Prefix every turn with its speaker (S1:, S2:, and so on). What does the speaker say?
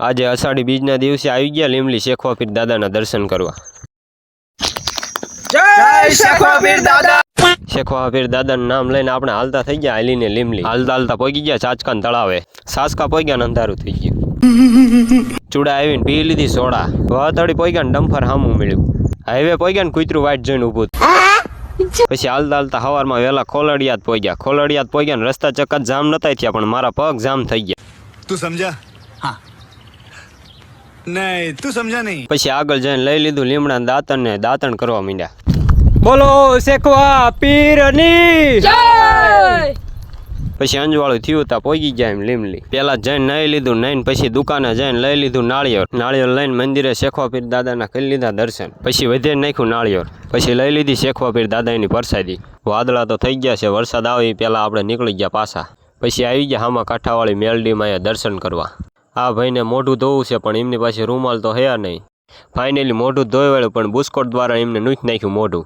S1: આજે અષાઢી બીજના દિવસે આવી ગયા લીમલી શેખવા પીર દાદાના દર્શન કરવા. શેખવા પીર દાદાનું નામ લઈને આપણે હાલતા થઈ ગયા હાલીને લીમલી હાલતા હાલતા પોગી ગયા ચાચકાન તળાવે. સાસકા પગ્યા ને અંધારું થઈ ગયું. ચૂડા આવીને પી લીધી સોડા. વાતળી પગ્યા ડમફર ડમ્ફર હામું મળ્યું. હાઈવે પગ્યા ને કૂતરું વાઇટ જોઈને ઊભું પછી હાલતા હાલતા હવારમાં વહેલા ખોલડિયાત પહોંચ્યા ખોલડિયાત પહોંચ્યા રસ્તા ચક્કા જામ નતા થયા પણ મારા પગ જામ થઈ ગયા.
S2: તું સમજા? હા. નહીં તું સમજા નહીં.
S1: પછી આગળ જઈને લઈ લીધું લીમડા દાંતણ ને દાંતણ કરવા માંડ્યા.
S3: બોલો શેખવા પીરની!
S1: પછી અંજવાળું થયું તા પોગી ગયા એમ લીમલી. પેલા જઈને નહીં લીધું નહીં પછી દુકાને જઈને લઈ લીધું નાળિયેર. નાળિયેર લઈને મંદિરે શેખવા પીર દાદાના કરી લીધા દર્શન. પછી વધે નાખ્યું નાળિયેર. પછી લઈ લીધી શેખવા પીર દાદાની પરસાદી. વાદળા તો થઈ ગયા છે વરસાદ આવી પેલા આપણે નીકળી ગયા પાછા. પછી આવી ગયા હામાં કાંઠાવાળી મેલડીમાં દર્શન કરવા. આ ભાઈને મોઢું ધોવું છે, પણ એમની પાસે રૂમાલ તો હયા નહીં. ફાઇનલી મોઢું ધોઈ વળ્યું પણ બુસ્કોટ દ્વારા એમને નૂંચ નાખ્યું મોઢું.